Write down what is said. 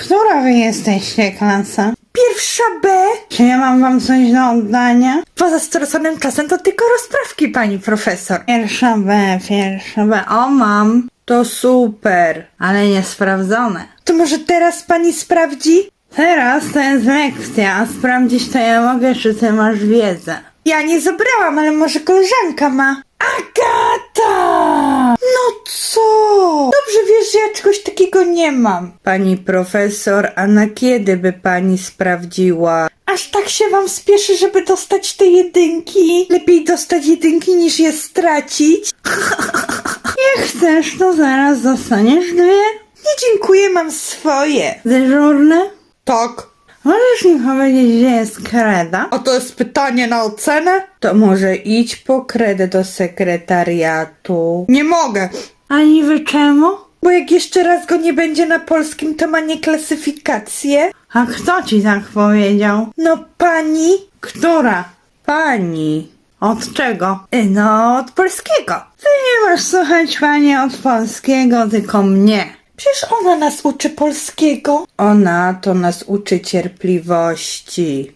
Która wy jesteście klasa? Pierwsza B. Czy ja mam wam coś do oddania? Poza straconym czasem to tylko rozprawki, pani profesor. Pierwsza B, pierwsza B. O, mam. To super, ale niesprawdzone. To może teraz pani sprawdzi? Teraz to jest lekcja, a sprawdzić to ja mogę, czy ty masz wiedzę. Ja nie zabrałam, ale może koleżanka ma. Agata! Wiesz, że ja czegoś takiego nie mam. Pani profesor, a na kiedy by pani sprawdziła? Aż tak się wam spieszy, żeby dostać te jedynki. Lepiej dostać jedynki niż je stracić. Nie chcesz, to zaraz dostaniesz dwie. Nie dziękuję, mam swoje. Dyżurne? Tak. Możesz mi powiedzieć, gdzie jest kreda? A to jest pytanie na ocenę? To może idź po kredę do sekretariatu. Nie mogę, A niby czemu? Bo jak jeszcze raz go nie będzie na polskim, to ma nieklasyfikację. A kto ci tak powiedział? No pani? Która? Pani. Od czego? Y, No, od polskiego. Ty nie masz słuchać pani od polskiego, tylko mnie. Przecież ona nas uczy polskiego. Ona to nas uczy cierpliwości.